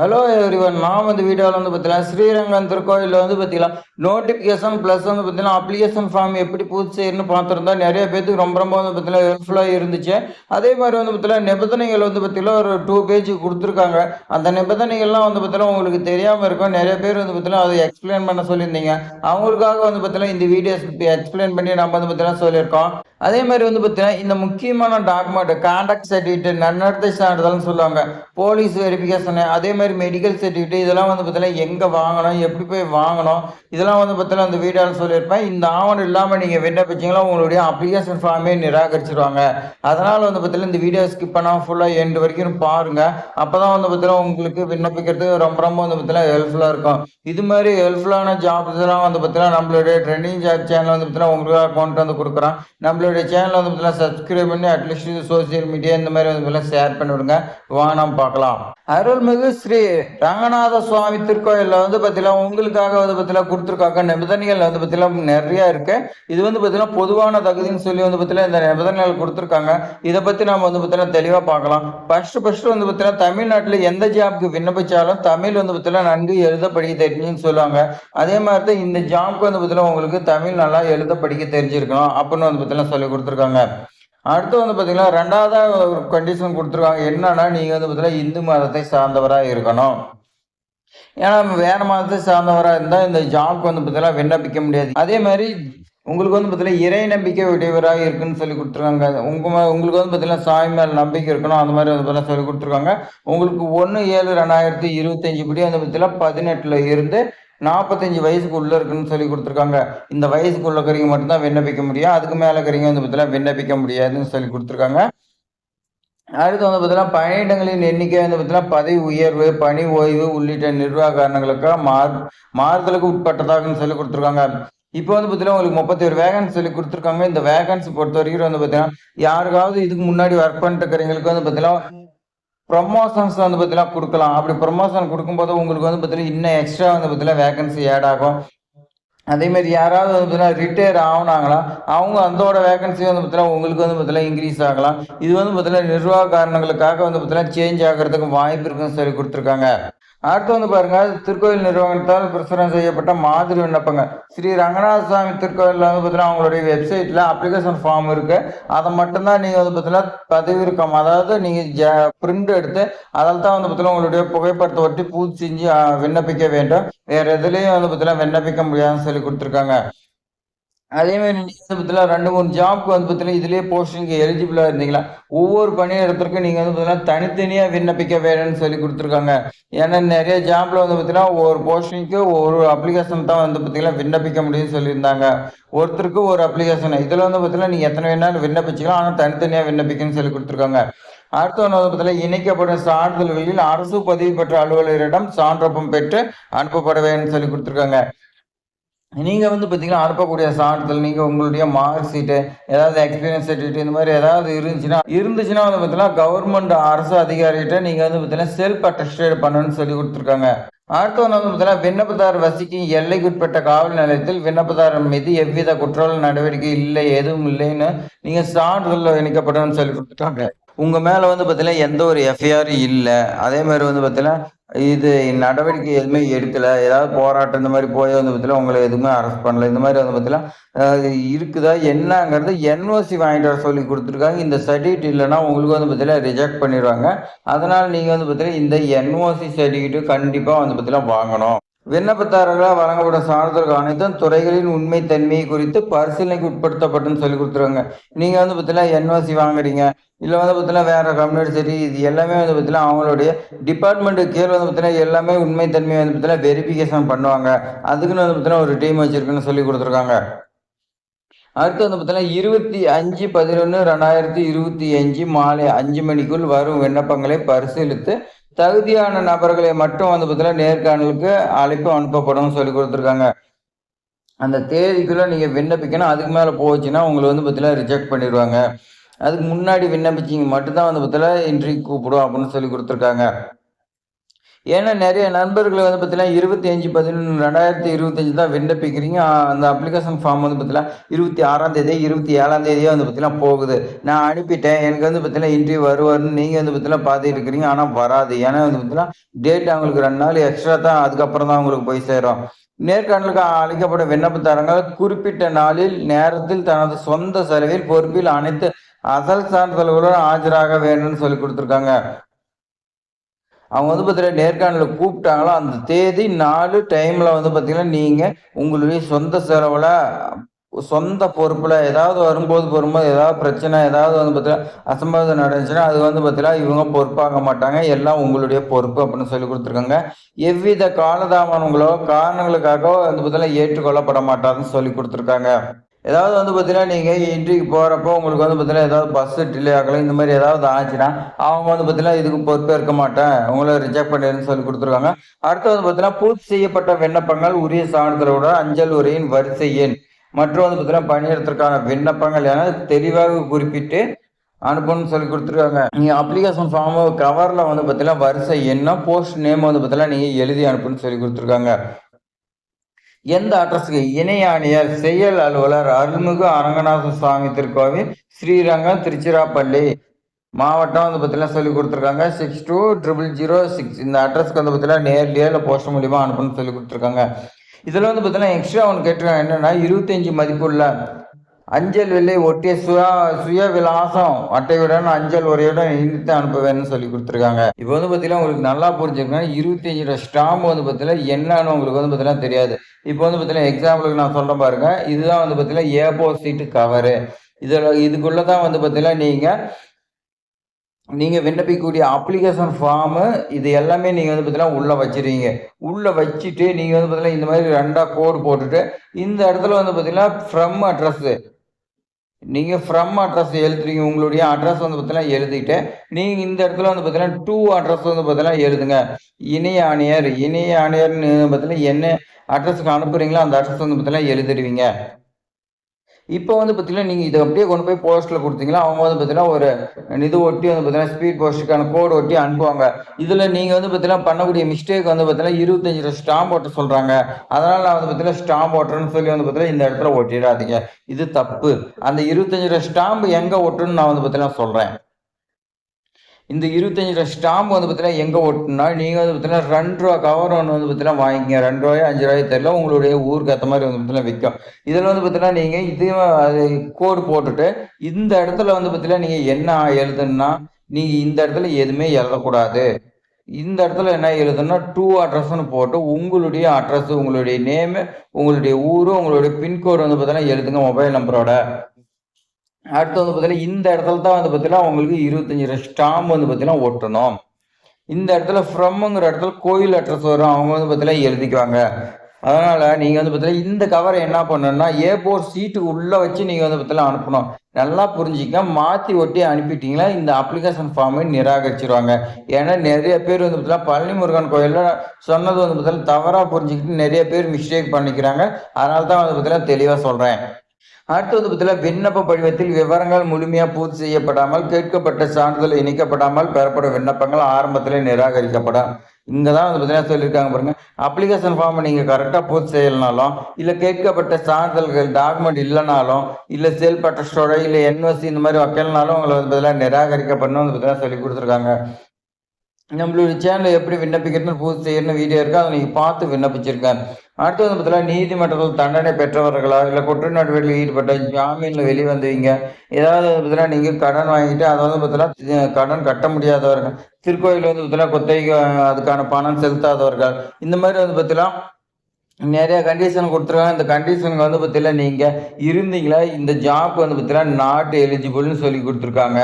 Hello everyone நான் வந்து வீடியோவில் வந்து பார்த்தீங்கன்னா ஸ்ரீரங்கம் திருக்கோயிலில் வந்து பார்த்தீங்கன்னா நோட்டிஃபிகேஷன் ப்ளஸ் வந்து பார்த்தீங்கன்னா அப்ளிகேஷன் ஃபார்ம் எப்படி பூர்த்தி செய்யணும்னு பார்த்துருந்தா நிறைய பேத்துக்கு ரொம்ப ரொம்ப வந்து பார்த்தீங்கன்னா ஹெல்ப்ஃபுல்லாக இருந்துச்சு அதே மாதிரி வந்து பார்த்தீங்கன்னா நிபந்தனைகள் வந்து பார்த்தீங்கன்னா ஒரு டூ பேஜ் கொடுத்துருக்காங்க அந்த நிபந்தனைகள்லாம் வந்து பார்த்தீங்கன்னா உங்களுக்கு தெரியாமல் இருக்கும் நிறைய பேர் வந்து பார்த்தீங்கன்னா அதை எக்ஸ்பிளைன் பண்ண சொல்லியிருந்தீங்க அவங்களுக்காக வந்து பார்த்தீங்கன்னா இந்த வீடியோஸ் எக்ஸ்பிளைன் பண்ணி நம்ம வந்து பார்த்தீங்கன்னா சொல்லியிருக்கோம் அதே மாதிரி வந்து பார்த்தீங்கன்னா இந்த முக்கியமான டாக்குமெண்ட் கான்டாக்ட் சர்டிஃபிகேட் நன்னடத்தை சான்றிதழ்னு சொல்லுவாங்க போலீஸ் வெரிஃபிகேஷனு அதே மாதிரி மெடிக்கல் சர்டிஃபிகேட் இதெல்லாம் வந்து பார்த்தீங்கன்னா எங்கே வாங்கணும் எப்படி போய் வாங்கணும் இதெல்லாம் வந்து பார்த்தீங்கன்னா அந்த வீடால் சொல்லியிருப்பேன் இந்த ஆவணம் இல்லாமல் நீங்கள் விண்ணப்பிச்சிங்களா உங்களுடைய அப்ளிகேஷன் ஃபார்மே நிராகரிச்சிருவாங்க. அதனால் வந்து பார்த்தீங்கன்னா இந்த வீடியோ ஸ்கிப் பண்ணாமல் ஃபுல்லாக எண்டு வரைக்கும் பாருங்கள் அப்போ தான் வந்து பார்த்தீங்கன்னா உங்களுக்கு விண்ணப்பிக்கிறதுக்கு ரொம்ப ரொம்ப வந்து பார்த்தீங்கன்னா ஹெல்ப்ஃபுல்லாக இருக்கும். இது மாதிரி ஹெல்ப்ஃபுல்லான ஜாப்ஸ் எல்லாம் வந்து பார்த்தீங்கன்னா நம்மளுடைய ட்ரெண்டிங் ஜாப் சேனல் வந்து பார்த்தீங்கன்னா உங்களுக்காக கொண்டு வந்து கொடுக்குறோம். நம்மளுடைய சேனல் வந்து பார்த்தீங்கன்னா சப்ஸ்கிரைப் பண்ணி அட்லீஸ்ட் சோசியல் மீடியா இந்த மாதிரி வந்து பார்த்தீங்கன்னா ஷேர் பண்ணி விடுங்க வாங்க நம்ம பார்க்கலாம். அருள்மிகு ஸ்ரீ ரங்கநாத சுவாமி திருக்கோயிலில் வந்து பார்த்தீங்கன்னா உங்களுக்காக வந்து பார்த்தீங்கன்னா கொடுத்துருக்காங்க. நிபந்தனைகள் வந்து பார்த்தீங்கன்னா நிறைய இருக்கு. இது வந்து பார்த்தீங்கன்னா பொதுவான தகுதின்னு சொல்லி வந்து பார்த்தீங்கன்னா இந்த நிபந்தனைகள் கொடுத்துருக்காங்க. இதை பற்றி நம்ம வந்து பார்த்தீங்கன்னா தெளிவாக பார்க்கலாம். ஃபர்ஸ்ட் ஃபர்ஸ்ட் வந்து பார்த்தீங்கன்னா தமிழ்நாட்டில் எந்த ஜாப்க்கு விண்ணப்பிச்சாலும் தமிழ் வந்து பார்த்தீங்கன்னா நன்கு எழுத படிக்க தெரிஞ்சுன்னு சொல்லுவாங்க. அதே மாதிரி தான் இந்த ஜாப்க்கு வந்து பார்த்தீங்கன்னா உங்களுக்கு தமிழ் நல்லா எழுத படிக்க தெரிஞ்சிருக்கணும் அப்படின்னு வந்து பார்த்தீங்கன்னா சொல்லி கொடுத்துருக்காங்க. அடுத்து வந்து பார்த்தீங்கன்னா ரெண்டாவதாக ஒரு கண்டிஷன் கொடுத்துருக்காங்க. என்னன்னா நீங்கள் வந்து பார்த்தீங்கன்னா இந்து மதத்தை சார்ந்தவராக இருக்கணும். ஏன்னா வேற மதத்தை சார்ந்தவராக இருந்தால் இந்த ஜாப்க்கு வந்து பார்த்தீங்கன்னா விண்ணப்பிக்க முடியாது. அதே மாதிரி உங்களுக்கு வந்து பார்த்தீங்கன்னா இறை நம்பிக்கை உடையவராக இருக்குன்னு சொல்லி கொடுத்துருக்காங்க. உங்கள் உங்களுக்கு வந்து பார்த்தீங்கன்னா சாமி மேல் நம்பிக்கை இருக்கணும் அந்த மாதிரி வந்து பார்த்தீங்கன்னா சொல்லி கொடுத்துருக்காங்க. உங்களுக்கு ஒன்று ஏழு ரெண்டாயிரத்தி இருபத்தஞ்சு படி வந்து பார்த்தீங்கன்னா பதினெட்டில் இருந்து நாற்பத்தஞ்சு வயசுக்கு உள்ள இருக்குன்னு சொல்லி கொடுத்துருக்காங்க. இந்த வயசுக்குள்ள இருக்கிறவங்க மட்டும்தான் விண்ணப்பிக்க முடியும். அதுக்கு மேலே இருக்கிறவங்க வந்து பார்த்தீங்கன்னா விண்ணப்பிக்க முடியாதுன்னு சொல்லி கொடுத்துருக்காங்க. அடுத்து வந்து பார்த்தீங்கன்னா பணியிடங்களின் எண்ணிக்கை வந்து பார்த்தீங்கன்னா பதவி உயர்வு பணி ஓய்வு உள்ளிட்ட நிர்வாக காரணங்களுக்காக மாறு மாறுதலுக்கு உட்பட்டதாகன்னு சொல்லி கொடுத்துருக்காங்க. இப்போ வந்து பார்த்தீங்கன்னா உங்களுக்கு முப்பத்தி ஒரு வேகன்சி சொல்லி கொடுத்துருக்காங்க. இந்த வேகன்சி பொறுத்த வரைக்கும் வந்து பார்த்தீங்கன்னா யாருக்காவது இதுக்கு முன்னாடி ஒர்க் பண்ணிட்டு இருக்கிறவங்களுக்கு வந்து பார்த்தீங்கன்னா ப்ரொமோஷன்ஸ் வந்து பார்த்தீங்கன்னா கொடுக்கலாம். அப்படி ப்ரொமோஷன் கொடுக்கும்போது உங்களுக்கு வந்து பார்த்தீங்கன்னா இன்னும் எக்ஸ்ட்ரா வந்து பார்த்தீங்கன்னா வேகன்சி ஆட் ஆகும். அதே மாதிரி யாராவது வந்து பார்த்தீங்கன்னா ரிட்டையர் ஆகுனாங்களா அவங்க அதோட வேகன்சி வந்து பார்த்தீங்கன்னா உங்களுக்கு வந்து பார்த்தீங்கன்னா இன்க்ரீஸ் ஆகலாம். இது வந்து பார்த்தீங்கன்னா நிர்வாக காரணங்களுக்காக வந்து பார்த்தீங்கன்னா சேஞ்ச் ஆகிறதுக்கு வாய்ப்பு இருக்குன்னு சொல்லி கொடுத்துருக்காங்க. அடுத்து வந்து பாருங்க திருக்கோயில் நிறுவனத்தால் பிரசுரம் செய்யப்பட்ட மாதிரி விண்ணப்பங்க ஸ்ரீ ரங்கநாத சுவாமி திருக்கோயிலில் வந்து பார்த்தீங்கன்னா அவங்களுடைய வெப்சைட்டில் அப்ளிகேஷன் ஃபார்ம் இருக்கு. அதை மட்டும்தான் நீங்கள் வந்து பார்த்தீங்கன்னா பதிவிறக்கம் அதாவது நீங்கள் ஜ பிரிண்ட் எடுத்து அதில் தான் வந்து பார்த்தீங்கன்னா உங்களுடைய புகைப்படத்தை ஒட்டி பூஜை செஞ்சு விண்ணப்பிக்க வேண்டும். வேற எதுலேயும் வந்து பார்த்தீங்கன்னா விண்ணப்பிக்க முடியாதுன்னு சொல்லி கொடுத்துருக்காங்க. அதே மாதிரி நீங்கள் வந்து பார்த்தீங்கன்னா ரெண்டு மூணு ஜாப்க்கு வந்து பார்த்தீங்கன்னா இதுலேயே போஸ்டிங்க்கு எலிஜிபிளாக இருந்தீங்களா? ஒவ்வொரு பணியிடத்திற்கும் நீங்கள் வந்து பார்த்தீங்கன்னா தனித்தனியாக விண்ணப்பிக்க வேணும்னு சொல்லி கொடுத்துருக்காங்க. ஏன்னா நிறைய ஜாப்ல வந்து பார்த்தீங்கன்னா ஒரு போஸ்டிங்க்கு ஒரு அப்ளிகேஷன் தான் வந்து பார்த்தீங்கன்னா விண்ணப்பிக்க முடியும்னு சொல்லியிருந்தாங்க. ஒருத்தருக்கு ஒரு அப்ளிகேஷன் இதில் வந்து பார்த்தீங்கன்னா நீங்கள் எத்தனை வேணாலும் விண்ணப்பிச்சுக்கலாம். ஆனால் தனித்தனியாக விண்ணப்பிக்கணும்னு சொல்லி கொடுத்துருக்காங்க. அடுத்த ஒன்று வந்து பார்த்தீங்கன்னா இணைக்கப்படும் சான்றிதழ்களில் அரசு பதிவு பெற்ற அலுவலரிடம் சான்றப்பம் பெற்று அனுப்பப்பட வேண்டும் சொல்லி கொடுத்துருக்காங்க. நீங்க வந்து பார்த்தீங்கன்னா அனுப்பக்கூடிய சான்றிதழ் நீங்க உங்களுடைய மார்க் ஷீட்டு ஏதாவது எக்ஸ்பீரியன்ஸ் சர்டிஃபிகேட் இந்த மாதிரி ஏதாவது இருந்துச்சுன்னா இருந்துச்சுன்னா வந்து பார்த்தீங்கன்னா கவர்மெண்ட் அரசு அதிகாரிகிட்ட நீங்க வந்து பார்த்தீங்கன்னா செல்ஃப் அட்டஸ்டேட் பண்ணணும்னு சொல்லி கொடுத்துருக்காங்க. அடுத்து ஒன்று வந்து பார்த்தீங்கன்னா விண்ணப்பதாரர் வசிக்கும் எல்லைக்குட்பட்ட காவல் நிலையத்தில் விண்ணப்பதாரர் மீது எவ்வித குற்ற நடவடிக்கை இல்லை எதுவும் இல்லைன்னு நீங்க சான்றிதழ் இணைக்கப்படணும்னு சொல்லி கொடுத்துட்டாங்க உங்க மேல வந்து பார்த்தீங்கன்னா எந்த ஒரு எஃப்ஐஆர் இல்லை. அதே மாதிரி வந்து பார்த்தீங்கன்னா இது நடவடிக்கை எதுவுமே எடுக்கல. ஏதாவது போராட்டம் இந்த மாதிரி போய் வந்து பார்த்தீங்கன்னா உங்களை எதுவுமே அரெஸ்ட் பண்ணல. இந்த மாதிரி வந்து பார்த்தீங்கன்னா இருக்குதா என்னங்கிறது என்ஓசி வாங்கிட்டு வர சொல்லி கொடுத்துருக்காங்க. இந்த சர்டிஃபிகேட் இல்லைன்னா உங்களுக்கு வந்து பார்த்தீங்கன்னா ரிஜெக்ட் பண்ணிடுவாங்க. அதனால நீங்க வந்து பார்த்தீங்கன்னா இந்த என்ஓசி சர்டிஃபிகேட்டு கண்டிப்பா வந்து பார்த்தீங்கன்னா வாங்கணும். விண்ணப்பதாரர்களால் வழங்கப்படும் சான்றிதழ்கள் அனைத்தும் துறைகளின் உண்மை தன்மையை குறித்து பரிசீலனைக்கு உட்படுத்தப்பட்டுன்னு சொல்லி கொடுத்துருவாங்க. நீங்க வந்து பார்த்தீங்கன்னா என்ஓசி வாங்குறீங்க. இல்லை வந்து பார்த்தீங்கன்னா வேற கம்யூனிட்டி சரி இது எல்லாமே வந்து பார்த்தீங்கன்னா அவங்களுடைய டிபார்ட்மெண்ட் கீழே வந்து பார்த்தீங்கன்னா எல்லாமே உண்மை தன்மையை வந்து பார்த்தீங்கன்னா வெரிஃபிகேஷன் பண்ணுவாங்க. அதுக்குன்னு வந்து பார்த்தீங்கன்னா ஒரு டீம் வச்சிருக்குன்னு சொல்லி கொடுத்துருக்காங்க. அடுத்து வந்து பார்த்தீங்கன்னா இருபத்தி அஞ்சு பதினொன்று ரெண்டாயிரத்தி இருபத்தி அஞ்சு மாலை அஞ்சு மணிக்குள் வரும் விண்ணப்பங்களை பரிசீலித்து தகுதியான நபர்களை மட்டும் வந்து பார்த்தீங்கன்னா நேர்காணலுக்கு அழைப்பு அனுப்பப்படும் சொல்லி கொடுத்துருக்காங்க. அந்த தேதிக்குள்ளே நீங்கள் விண்ணப்பிக்கணும். அதுக்கு மேலே போச்சுன்னா உங்களை வந்து பார்த்தீங்கன்னா ரிஜெக்ட் பண்ணிடுவாங்க. அதுக்கு முன்னாடி விண்ணப்பிச்சிங்க மட்டும்தான் வந்து பார்த்தீங்கன்னா இன்ட்ரி கூப்பிடும் அப்படின்னு சொல்லி கொடுத்துருக்காங்க. ஏன்னா நிறைய நண்பர்கள் வந்து பார்த்தீங்கன்னா இருபத்தி அஞ்சு பதினொன்று ரெண்டாயிரத்தி இருபத்தஞ்சு தான் விண்ணப்பிக்கிறீங்க. அந்த அப்ளிகேஷன் ஃபார்ம் வந்து பார்த்தீங்கன்னா இருபத்தி ஆறாம் தேதி இருபத்தி ஏழாம் தேதியே வந்து பார்த்தீங்கன்னா போகுது. நான் அனுப்பிட்டேன். எனக்கு வந்து பார்த்தீங்கன்னா இன்ட்ரிவியூ வருவார்னு நீங்கள் வந்து பார்த்தீங்கன்னா பார்த்துட்டு இருக்கிறீங்க ஆனால் வராது. ஏன்னா வந்து பார்த்தீங்கன்னா டேட் அவங்களுக்கு ரெண்டு நாள் எக்ஸ்ட்ரா தான். அதுக்கப்புறம் தான் உங்களுக்கு போய் சேரும். நேர்காணலுக்கு அளிக்கப்பட்ட விண்ணப்பதாரங்கள் குறிப்பிட்ட நாளில் நேரத்தில் தனது சொந்த செலவில் பொறுப்பில் அனைத்து அசல் சான்றிதழ்களுடன் ஆஜராக வேண்டும்னு சொல்லி கொடுத்துருக்காங்க. அவங்க வந்து பார்த்தீங்கன்னா நேர்காணலில் கூப்பிட்டாங்களோ? அந்த தேதி நாலு டைமில் வந்து பார்த்தீங்கன்னா நீங்கள் உங்களுடைய சொந்த செலவில் சொந்த பொறுப்பில் ஏதாவது வரும்போது வரும்போது ஏதாவது பிரச்சனை ஏதாவது வந்து பார்த்தீங்கன்னா அசம்பாவிதம் நடந்துச்சுன்னா அது வந்து பார்த்தீங்கன்னா இவங்க பொறுப்பாக மாட்டாங்க. எல்லாம் உங்களுடைய பொறுப்பு அப்படின்னு சொல்லி கொடுத்துருக்காங்க. எவ்வித காலதாமனங்களோ காரணங்களுக்காக வந்து பார்த்தீங்கன்னா ஏற்றுக்கொள்ளப்பட மாட்டாதுன்னு சொல்லி கொடுத்துருக்காங்க. ஏதாவது வந்து பார்த்தீங்கன்னா நீங்கள் இன்ட்ரிக்கு போகிறப்போ உங்களுக்கு வந்து பார்த்தீங்கன்னா ஏதாவது பஸ்ஸு டிலே ஆகலாம் இந்த மாதிரி ஏதாவது ஆச்சுன்னா அவங்க வந்து பார்த்தீங்கன்னா இதுக்கு பொறுப்பேற்க மாட்டேன். உங்களை ரிஜெக்ட் பண்ணிடுன்னு சொல்லி கொடுத்துருக்காங்க. அடுத்து வந்து பார்த்தீங்கன்னா பூர்த்தி செய்யப்பட்ட விண்ணப்பங்கள் உரிய சான்றிதழோட அஞ்சல் உரையின் வரிசை எண். மற்றும் வந்து பார்த்தீங்கன்னா பணியிடத்திற்கான விண்ணப்பங்கள் என தெளிவாக குறிப்பிட்டு அனுப்பணும்னு சொல்லி கொடுத்துருக்காங்க. நீங்கள் அப்ளிகேஷன் ஃபார்மு கவரில் வந்து பார்த்தீங்கன்னா வரிசை என்ன போஸ்ட் நேம் வந்து பார்த்தீங்கன்னா நீங்கள் எழுதி அனுப்புன்னு சொல்லி கொடுத்துருக்காங்க. எந்த அட்ரஸுக்கு? இணையாணியர் செயல் அலுவலர் அருள்மிகு அரங்கநாத சுவாமி திருக்கோவில் ஸ்ரீரங்கம் திருச்சிராப்பள்ளி. மாவட்டம் வந்து பார்த்தீங்கன்னா சொல்லி கொடுத்துருக்காங்க. Six two triple zero six இந்த அட்ரஸ்க்கு வந்து பார்த்தீங்கன்னா நேர்லேயே இல்லை போஸ்ட் மூலியமாக அனுப்பணும்னு சொல்லி கொடுத்துருக்காங்க. இதில் வந்து பார்த்தீங்கன்னா எக்ஸ்ட்ரா ஒன்று கேட்டிருக்காங்க. என்னென்னா இருபத்தஞ்சி மதிப்புள்ள அஞ்சல் வெள்ளை ஒட்டிய சுய சுய விலாசம் அட்டையுடன் அஞ்சல் உரையுடன் இணைத்து அனுப்புவேன்னு சொல்லி கொடுத்துருக்காங்க. இப்போ வந்து பார்த்தீங்கன்னா உங்களுக்கு நல்லா புரிஞ்சுக்கணும். இருபத்தஞ்சு ஸ்டாம்ப் வந்து பார்த்தீங்கன்னா என்னன்னு உங்களுக்கு வந்து பார்த்தீங்கன்னா தெரியாது. இப்போ வந்து பார்த்தீங்கன்னா எக்ஸாம்பிளுக்கு நான் சொல்கிறேன் பாருங்க. இதுதான் வந்து பார்த்தீங்கன்னா ஏபோ சீட்டு கவரு இதில் இதுக்குள்ளே தான் வந்து பார்த்தீங்கன்னா நீங்கள் நீங்கள் விண்ணப்பிக்கக்கூடிய அப்ளிகேஷன் ஃபார்மு இது எல்லாமே நீங்கள் வந்து பார்த்தீங்கன்னா உள்ளே வச்சுருவீங்க. உள்ளே வச்சுட்டு நீங்கள் வந்து பார்த்தீங்கன்னா இந்த மாதிரி ரெண்டாக கோடு போட்டுட்டு இந்த இடத்துல வந்து பார்த்தீங்கன்னா ஃப்ரம் அட்ரஸ்ஸு நீங்கள் ஃப்ரம் அட்ரஸ் எழுதுறீங்க உங்களுடைய அட்ரஸ் வந்து பார்த்தீங்கன்னா எழுதிட்டு நீங்கள் இந்த இடத்துல வந்து பார்த்தீங்கன்னா டூ அட்ரஸ் வந்து பார்த்தீங்கன்னா எழுதுங்க. இணைய ஆணையர் இணைய ஆணையர்னு பார்த்தீங்கன்னா என்ன அட்ரஸுக்கு அனுப்புகிறீங்களோ அந்த அட்ரஸ் வந்து பார்த்தீங்கன்னா எழுதிடுவீங்க. இப்போ வந்து பார்த்தீங்கன்னா நீங்கள் இதை அப்படியே கொண்டு போய் போஸ்ட்டில் கொடுத்தீங்களா அவங்க வந்து பார்த்தீங்கன்னா ஒரு இது ஒட்டி வந்து பார்த்தீங்கன்னா ஸ்பீட் போஸ்ட்டுக்கான கோடு ஒட்டி அனுப்புவாங்க. இதில் நீங்கள் வந்து பார்த்தீங்கன்னா பண்ணக்கூடிய மிஸ்டேக் வந்து பார்த்தீங்கன்னா இருபத்தஞ்சி ஸ்டாம்ப் ஓட்ட சொல்கிறாங்க அதனால் நான் வந்து பார்த்தீங்கன்னா ஸ்டாம்ப் ஓட்டுறேன்னு சொல்லி வந்து பார்த்தீங்கன்னா இந்த இடத்துல ஒட்டிடாதீங்க. இது தப்பு. அந்த இருபத்தஞ்சி ஸ்டாம்ப் எங்கே ஓட்டுன்னு நான் வந்து பார்த்தீங்கன்னா சொல்கிறேன் இந்த இருபத்தஞ்சி ரூபா ஸ்டாம்ப் வந்து பார்த்தீங்கன்னா எங்கே ஒட்டினா நீங்கள் வந்து பார்த்தீங்கன்னா ரெண்டு ரூபா கவர் ஒன்று வந்து பார்த்தீங்கன்னா வாங்கிங்க ரெண்டு ரூபாய் அஞ்சு ரூபாய் தெரியல உங்களுடைய ஊருக்கு ஏற்ற மாதிரி வந்து பார்த்தீங்கன்னா விற்கும். இதில் வந்து பார்த்தீங்கன்னா நீங்கள் இதையும் அது கோடு போட்டுட்டு இந்த இடத்துல வந்து பார்த்தீங்கன்னா நீங்கள் என்ன எழுதுன்னா நீங்கள் இந்த இடத்துல எதுவுமே எழுதக்கூடாது. இந்த இடத்துல என்ன எழுதுன்னா டூ அட்ரஸ்னு போட்டு உங்களுடைய அட்ரஸ் உங்களுடைய நேமு உங்களுடைய ஊர் உங்களுடைய பின்கோடு வந்து பார்த்தீங்கன்னா எழுதுங்க மொபைல் நம்பரோட அடுத்து வந்து பார்த்தீங்கன்னா இந்த இடத்துல தான் வந்து பார்த்தீங்கன்னா உங்களுக்கு இருபத்தஞ்சி ஸ்டாம்ப் வந்து பார்த்தீங்கன்னா ஒட்டணும். இந்த இடத்துல ஃப்ரம்ங்கிற இடத்துல கோயில் அட்ரஸ் வரும். அவங்க வந்து பார்த்தீங்கன்னா எழுதிக்குவாங்க. அதனால் நீங்கள் வந்து பார்த்தீங்கன்னா இந்த கவரை என்ன பண்ணணும்னா ஏ போர் சீட்டு உள்ளே வச்சு நீங்கள் வந்து பார்த்தீங்கன்னா அனுப்பணும். நல்லா புரிஞ்சிக்க மாற்றி ஒட்டி அனுப்பிட்டீங்களா இந்த அப்ளிகேஷன் ஃபார்மை நிராகரிச்சிருவாங்க. ஏன்னா நிறைய பேர் வந்து பார்த்தீங்கன்னா பழனி முருகன் கோயிலில் சொன்னது வந்து பார்த்தீங்கன்னா தவறாக புரிஞ்சுக்கிட்டு நிறைய பேர் மிஸ்டேக் பண்ணிக்கிறாங்க. அதனால தான் வந்து பார்த்தீங்கன்னா தெளிவாக சொல்கிறேன் அடுத்தது பத்தியில் விண்ணப்ப படிவத்தில் விவரங்கள் முழுமையாக பூர்த்தி செய்யப்படாமல் கேட்கப்பட்ட சான்றிதழ் இணைக்கப்படாமல் பெறப்படும் விண்ணப்பங்கள் ஆரம்பத்திலே நிராகரிக்கப்படும் இங்கே தான் வந்து பார்த்தீங்கன்னா சொல்லியிருக்காங்க பாருங்க. அப்ளிகேஷன் ஃபார்மை நீங்கள் கரெக்டாக பூர்த்தி செய்யலனாலும் இல்லை கேட்கப்பட்ட சான்றிதழ்கள் டாக்குமெண்ட் இல்லைனாலும் இல்லை செயல்பட்ட பட்டஸ்டோட இல்லை என்ஓசி இந்த மாதிரி வைக்கலனாலும் உங்களை வந்து பார்த்தீங்கன்னா நிராகரிக்கப்படணும் வந்து பார்த்தீங்கன்னா சொல்லி கொடுத்துருக்காங்க. நம்மளுடைய சேனலை எப்படி விண்ணப்பிக்கிறதுன்னு பூர்த்தி செய்யணும் வீடியோ இருக்குது அதை நீங்கள் பார்த்து விண்ணப்பிச்சிருக்கேன் அடுத்து வந்து பார்த்தீங்கன்னா நீதிமன்றத்தில் தண்டனை பெற்றவர்களா இல்லை குற்ற நடவடிக்கையில் ஈடுபட்ட ஜாமீனில் வெளிவந்துவீங்க ஏதாவது பார்த்தீங்கன்னா நீங்கள் கடன் வாங்கிட்டு அதை வந்து பார்த்தீங்கன்னா கடன் கட்ட முடியாதவர்கள் திருக்கோயில் வந்து பார்த்தீங்கன்னா குத்தகைக்கு அதுக்கான பணம் செலுத்தாதவர்கள் இந்த மாதிரி வந்து பார்த்தீங்கன்னா நிறைய கண்டிஷன் கொடுத்துருக்காங்க. இந்த கண்டிஷனுக்கு வந்து பார்த்தீங்கன்னா நீங்கள் இருந்தீங்களா? இந்த ஜாப் வந்து பார்த்தீங்கன்னா நாட் எலிஜிபிள்னு சொல்லி கொடுத்துருக்காங்க.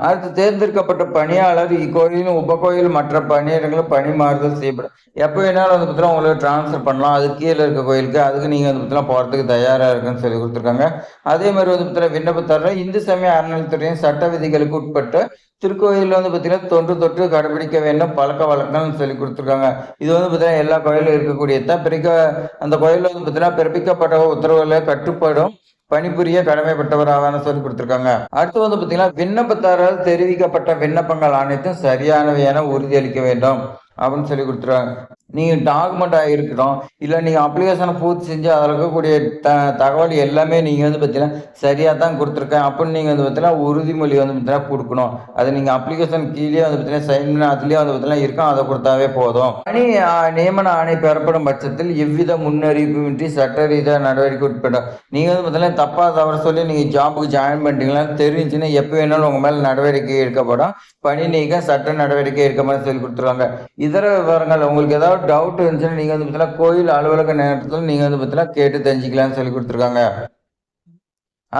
அடுத்து தேர்ந்தெடுக்கப்பட்ட பணியாளர் இக்கோயிலும் உபகோயில் மற்ற பணியிடங்களும் பணி மாறுதல் செய்யப்படும். எப்போ வேணாலும் வந்து பார்த்தீங்கன்னா உங்களுக்கு ட்ரான்ஸ்ஃபர் பண்ணலாம். அது கீழே இருக்க கோயிலுக்கு அதுக்கு நீங்கள் வந்து பார்த்தீங்கன்னா போகிறதுக்கு தயாராக இருக்குன்னு சொல்லி கொடுத்துருக்காங்க. அதே மாதிரி வந்து பார்த்தீங்கன்னா விண்ணப்பத்தர இந்து சமய அறநிலைத்துறையின் சட்ட விதிகளுக்கு உட்பட்டு திருக்கோயிலில் வந்து பார்த்தீங்கன்னா தொன்று தொற்று கடைபிடிக்க வேண்டும் பழக்க வழக்கம்னு சொல்லி கொடுத்துருக்காங்க. இது வந்து பார்த்தீங்கன்னா எல்லா கோயிலும் இருக்கக்கூடியதான் பிறக்க அந்த கோயிலில் வந்து பார்த்தீங்கன்னா பிறப்பிக்கப்பட்ட உத்தரவுகளை கட்டுப்படும். பணிபுரிய கடமைப்பட்டவராக சொல்லி கொடுத்துருக்காங்க. அடுத்து வந்து பார்த்தீங்கன்னா விண்ணப்பத்தாரால் தெரிவிக்கப்பட்ட விண்ணப்பங்கள் அனைத்தும் சரியானவை என உறுதியளிக்க வேண்டும். அப்படின்னு சொல்லி கொடுத்துருவாங்க நீங்கள் டாக்குமெண்ட் இருக்கட்டும் இல்லை நீங்கள் அப்ளிகேஷனை பூர்த்தி செஞ்சு அதில் இருக்கக்கூடிய த தகவல் எல்லாமே நீங்கள் வந்து பார்த்தீங்கன்னா சரியாக தான் கொடுத்துருக்கேன். அப்படின்னு நீங்கள் வந்து பார்த்தீங்கன்னா உறுதிமொழி வந்து பார்த்தீங்கன்னா கொடுக்கணும். அது நீங்கள் அப்ளிகேஷன் கீழே வந்து பார்த்தீங்கன்னா சைன் பண்ணி அதுலேயே வந்து பார்த்தீங்கன்னா இருக்கும். அதை கொடுத்தாவே போதும். பணி நியமன ஆணை பெறப்படும் பட்சத்தில் எவ்வித முன்னறிவிப்புமின்றி சட்ட ரீதியாக நடவடிக்கை உட்படும் நீங்கள் வந்து பார்த்தீங்கன்னா தப்பாக தவற சொல்லி நீங்கள் ஜாபுக்கு ஜாயின் பண்ணிட்டீங்களான்னு தெரிஞ்சுன்னா எப்போ வேணாலும் உங்கள் மேலே நடவடிக்கை எடுக்கப்படும். பணி நீக்க சட்ட நடவடிக்கை எடுக்க மாதிரி சொல்லி கொடுத்துருவாங்க. இதர விவரங்கள் உங்களுக்கு ஏதாவது டவுட் இருந்துச்சுன்னா நீங்கள் வந்து பார்த்தீங்கன்னா கோயில் அலுவலக நேரத்தில் நீங்கள் வந்து பார்த்தீங்கன்னா கேட்டு தெரிஞ்சுக்கலாம்னு சொல்லி கொடுத்துருக்காங்க.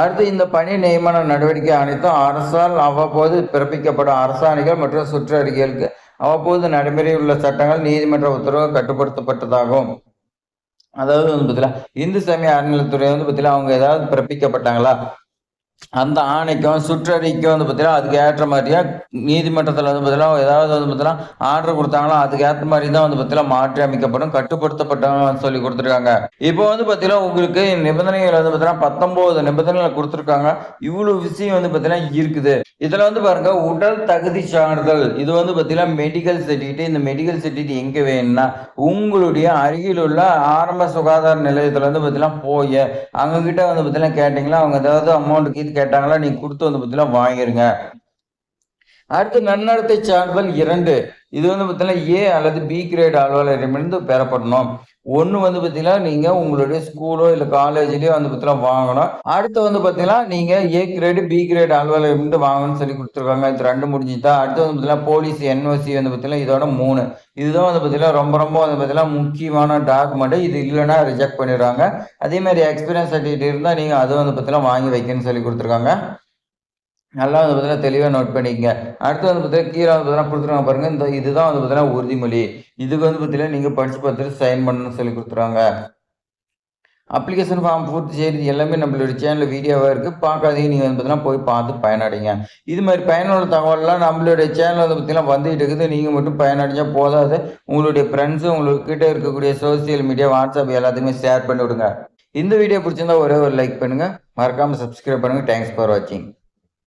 அடுத்து இந்த பணி நியமன நடவடிக்கை அனைத்தும் அரசால் அவ்வப்போது பிறப்பிக்கப்படும். அரசாணைகள் மற்றும் சுற்றறிக்கைகளுக்கு அவ்வப்போது நடைமுறையில் உள்ள சட்டங்கள் நீதிமன்ற உத்தரவு கட்டுப்படுத்தப்பட்டதாகும். அதாவது வந்து பார்த்தீங்கன்னா இந்து சமய அறநிலைத்துறை வந்து பார்த்தீங்கன்னா அவங்க ஏதாவது பிறப்பிக்கப்பட்டாங்களா? அந்த ஆணைக்கும் சுற்றறிக்கும் வந்து பார்த்தீங்கன்னா அதுக்கு ஏற்ற மாதிரியா நீதிமன்றத்தில் வந்து பார்த்தீங்கன்னா ஏதாவது வந்து பார்த்தீங்கன்னா ஆர்டர் கொடுத்தாங்களோ அதுக்கு ஏற்ற மாதிரி தான் வந்து பார்த்தீங்கன்னா மாற்றி அமைக்கப்படும் கட்டுப்படுத்தப்பட்டவங்க சொல்லி கொடுத்துருக்காங்க. இப்போ வந்து பார்த்தீங்கன்னா உங்களுக்கு நிபந்தனைகள் வந்து பார்த்தீங்கன்னா பத்தொம்போது நிபந்தனைகள் கொடுத்துருக்காங்க. இவ்வளோ விஷயம் வந்து பார்த்தீங்கன்னா இருக்குது. இதில் வந்து பாருங்க உடல் தகுதி சான்றிதழ். இது வந்து பார்த்தீங்கன்னா மெடிக்கல் சர்டிஃபிகேட் இந்த மெடிக்கல் சர்டிஃபிகேட் எங்கே வேணும்னா உங்களுடைய அருகில் உள்ள ஆரம்ப சுகாதார நிலையத்தில் வந்து பார்த்தீங்கன்னா போய் அங்ககிட்ட வந்து பார்த்தீங்கன்னா கேட்டிங்களா அவங்க ஏதாவது அமௌண்ட் கேட்டாங்களா நீ கொடுத்து வந்து பார்த்தீங்கன்னா வாங்கிருங்க. அடுத்து நன்னடத்தை சான்றிதழ் இரண்டு. இது வந்து பார்த்தீங்கன்னா ஏ அல்லது பி கிரேட் அலுவலரிடமிருந்து பெறப்படணும். ஒன்று வந்து பார்த்தீங்கன்னா நீங்கள் உங்களுடைய ஸ்கூலோ இல்லை காலேஜ்லேயோ வந்து பார்த்தீங்கன்னா வாங்கணும். அடுத்து வந்து பார்த்தீங்கன்னா நீங்கள் ஏ கிரேடு பி கிரேட் இருந்து வாங்கணும்னு சொல்லி கொடுத்துருக்காங்க. இது ரெண்டு முடிஞ்சுதான் அடுத்து வந்து பார்த்தீங்கன்னா போலீஸ் என்ஓசி வந்து பார்த்தீங்கன்னா இதோட மூணு. இதுதான் வந்து பார்த்தீங்கன்னா ரொம்ப ரொம்ப வந்து பார்த்தீங்கன்னா முக்கியமான டாக்குமெண்ட் இது இல்லைன்னா ரிஜெக்ட் பண்ணிடுறாங்க. அதே மாதிரி எக்ஸ்பீரியன்ஸ் சர்டிஃபிகேட் இருந்தால் நீங்கள் அதை வந்து பார்த்தீங்கன்னா வாங்கி வைக்கணும்னு சொல்லி கொடுத்துருக்காங்க. நல்லா வந்து பார்த்தீங்கன்னா தெளிவாக நோட் பண்ணிக்கங்க. அடுத்து வந்து பார்த்தீங்கன்னா கீழே வந்து பார்த்தீங்கன்னா கொடுத்துருவாங்க பாருங்கள் இந்த இதுதான் வந்து பார்த்தீங்கன்னா உறுதிமொழி. இதுக்கு வந்து பார்த்தீங்கன்னா நீங்கள் படித்து பார்த்துட்டு சைன் பண்ணணும்னு சொல்லி கொடுத்துருவாங்க அப்ளிகேஷன் ஃபார்ம் பூர்த்தி செய்கிறது எல்லாமே நம்மளோட சேனலில் வீடியோவாக இருக்குது பார்க்காதீங்க நீங்கள் வந்து பார்த்தீங்கன்னா போய் பார்த்து பயனடைங்க. இது மாதிரி பயனுள்ள தகவல்லாம் நம்மளுடைய சேனல் வந்து பார்த்தீங்கன்னா வந்துகிட்டு இருக்குது. நீங்கள் மட்டும் பயனடைஞ்சால் போதாது. உங்களுடைய ஃப்ரெண்ட்ஸு உங்கள்கிட்ட இருக்கக்கூடிய சோசியல் மீடியா வாட்ஸ்அப் எல்லாத்துக்குமே ஷேர் பண்ணி விடுங்க. இந்த வீடியோ பிடிச்சிருந்தா ஒரே ஒரு லைக் பண்ணுங்கள் மறக்காமல் சப்ஸ்கிரைப் பண்ணுங்கள் தேங்க்ஸ் ஃபார் வாட்சிங்